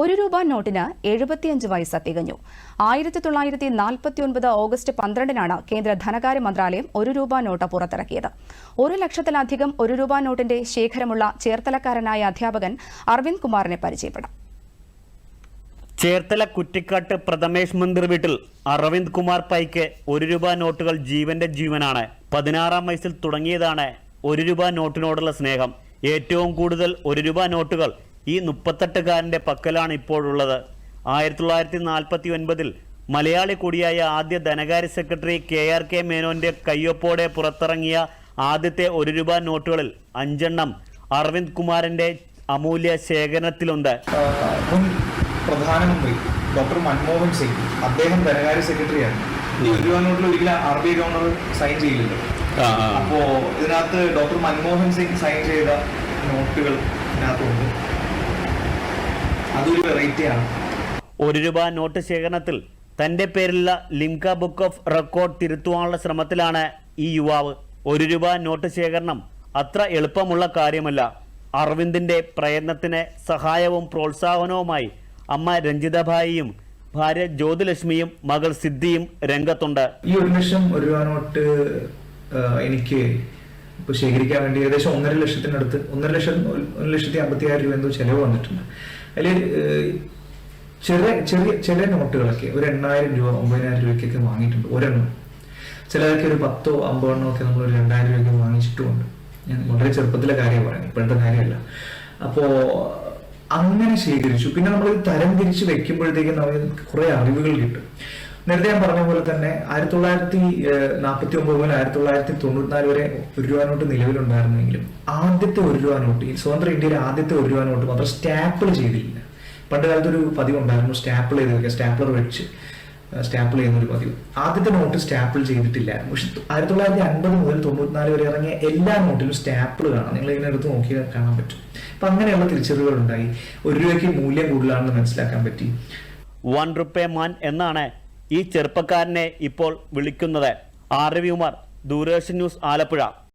ഒരു രൂപ നോട്ടിന് എഴുപത്തിയഞ്ച് വയസ്സ് തികഞ്ഞു. ആയിരത്തി തൊള്ളായിരത്തി നാൽപ്പത്തി ഒൻപത് ഓഗസ്റ്റ് പന്ത്രണ്ടിനാണ് കേന്ദ്ര ധനകാര്യ മന്ത്രാലയം ഒരു രൂപ നോട്ട് പുറത്തിറക്കിയത്. ഒരു ലക്ഷത്തിലധികം ഒരു രൂപ നോട്ടിന്റെ ശേഖരമുള്ള ചേർത്തലക്കാരനായ അധ്യാപകൻ അരവിന്ദ് കുമാറിനെ പരിചയപ്പെടാം. ചേർത്തല കുറ്റിക്കാട്ട് പ്രഥമേഷ് മന്ദിർ വീട്ടിൽ അരവിന്ദ് കുമാർ പൈക്ക് ഒരു രൂപ നോട്ടുകൾ ജീവന്റെ ജീവനാണ്. പതിനാറാം വയസ്സിൽ തുടങ്ങിയതാണ് ഒരു രൂപ നോട്ടിനോടുള്ള സ്നേഹം. ഏറ്റവും കൂടുതൽ ഒരു രൂപ നോട്ടുകൾ ഈ മുപ്പത്തെട്ടുകാരന്റെ പക്കലാണ് ഇപ്പോഴുള്ളത്. ആയിരത്തി തൊള്ളായിരത്തി നാൽപ്പത്തി ഒൻപതിൽ മലയാളി കൂടിയായ ആദ്യ ധനകാര്യ സെക്രട്ടറി കെ ആർ കെ മേനോന്റെ കയ്യൊപ്പോടെ പുറത്തിറങ്ങിയ ആദ്യത്തെ ഒരു രൂപ നോട്ടുകളിൽ അഞ്ചെണ്ണം അരവിന്ദ് കുമാറിന്റെ അമൂല്യ ശേഖരണത്തിലുണ്ട്. മുൻ പ്രധാനമന്ത്രി ഡോക്ടർ മൻമോഹൻ സിംഗ് അദ്ദേഹം ധനകാര്യ സെക്രട്ടറിയാണ്. ഈ ഒരു രൂപ നോട്ടിൽ ഒരിക്കലും R B I governor sign ചെയ്യില്ലല്ലോ. അപ്പോ ഇതിനകത്ത് ഡോക്ടർ മൻമോഹൻ സിംഗ് സൈൻ ചെയ്ത നോട്ടുകൾ ഇതിനകത്തുണ്ട്. അതൊരു വെറൈറ്റിയാണ് ഒരു രൂപ നോട്ട് ശേഖരണത്തിൽ തന്റെ പേരിലുള്ള ലിംക ബുക്ക് ഓഫ് റെക്കോർഡ് തിരുത്തുവാനുള്ള ശ്രമത്തിലാണ് ഈ യുവാവ്. ഒരു രൂപ നോട്ട് ശേഖരണം അത്ര എളുപ്പമുള്ള കാര്യമല്ല. അരവിന്ദിന്റെ പ്രയത്നത്തിന് സഹായവും പ്രോത്സാഹനവുമായി അമ്മ രഞ്ജിതഭായിയും ഭാര്യ ജ്യോതിലക്ഷ്മിയും മകൾ സിദ്ധിയും രംഗത്തുണ്ട്. ഈ ഒരു ലക്ഷം ഒരു രൂപ നോട്ട് എനിക്ക് ഇപ്പൊ ശേഖരിക്കാൻ വേണ്ടി ഏകദേശം ഒന്നര ലക്ഷത്തിനടുത്ത് ഒന്നര ലക്ഷം ഒരു ലക്ഷത്തി അമ്പത്തിയായിരം രൂപ എന്തോ ചെലവ് വന്നിട്ടുണ്ട്. അതിൽ ചെറിയ ചെറിയ ചില നോട്ടുകളൊക്കെ ഒരു എണ്ണായിരം രൂപ ഒമ്പതിനായിരം രൂപയ്ക്കൊക്കെ വാങ്ങിയിട്ടുണ്ട് ഒരെണ്ണം. ചിലർക്ക് ഒരു പത്തോ അമ്പതോ എണ്ണോ ഒക്കെ നമ്മൾ ഒരു രണ്ടായിരം രൂപയ്ക്ക് വാങ്ങിച്ചിട്ടുമുണ്ട്. ഞാൻ വളരെ ചെറുപ്പത്തിലെ കാര്യം പറയുന്നത് ഇപ്പോഴത്തെ കാര്യമല്ല. അപ്പോ അങ്ങനെ ശേഖരിച്ചു. പിന്നെ നമ്മൾ തരം തിരിച്ച് വെക്കുമ്പോഴത്തേക്കും നമുക്ക് കുറെ അറിവുകൾ കിട്ടും. നേരത്തെ ഞാൻ പറഞ്ഞ പോലെ തന്നെ ആയിരത്തി തൊള്ളായിരത്തി നാൽപ്പത്തി ഒമ്പത് മുതൽ ആയിരത്തി തൊള്ളായിരത്തി തൊണ്ണൂറ്റിനാല് വരെ ഒരു രൂപ നോട്ട് നിലവിലുണ്ടായിരുന്നെങ്കിലും ആദ്യത്തെ ഒരു രൂപ നോട്ട് ഈ സ്വതന്ത്ര ഇന്ത്യയിലെ ആദ്യത്തെ ഒരു രൂപ നോട്ട് മാത്രം സ്റ്റാപ്പിൾ ചെയ്തില്ല. പണ്ട് കാലത്ത് ഒരു പതിവ് ഉണ്ടായിരുന്നു സ്റ്റാപ്പിൾ ചെയ്ത് വെക്കുക സ്റ്റാപ്പിളർ വെച്ച് സ്റ്റാപ്പിൾ ചെയ്യുന്ന ഒരു പതിവ്. ആദ്യത്തെ നോട്ട് സ്റ്റാപ്പിൾ ചെയ്തിട്ടില്ല പക്ഷെ ആയിരത്തി തൊള്ളായിരത്തി അൻപത് മുതൽ തൊണ്ണൂറ്റിനാല് വരെ ഇറങ്ങിയ എല്ലാ നോട്ടിലും സ്റ്റാപ്പിൾ കാണാം. നിങ്ങൾ ഇങ്ങനെ എടുത്ത് കാണാൻ പറ്റും. അപ്പൊ അങ്ങനെയുള്ള തിരിച്ചറിവുകൾ ഉണ്ടായി ഒരു രൂപയ്ക്ക് മൂല്യം കൂടുതലാണെന്ന് മനസ്സിലാക്കാൻ പറ്റി. വൺ റുപ്പേ മാൻ എന്നാണ് ഈ ചെറുപ്പക്കാരനെ ഇപ്പോൾ വിളിക്കുന്നത് ആർ രവികുമാർ ദൂരദർശൻ ന്യൂസ് ആലപ്പുഴ.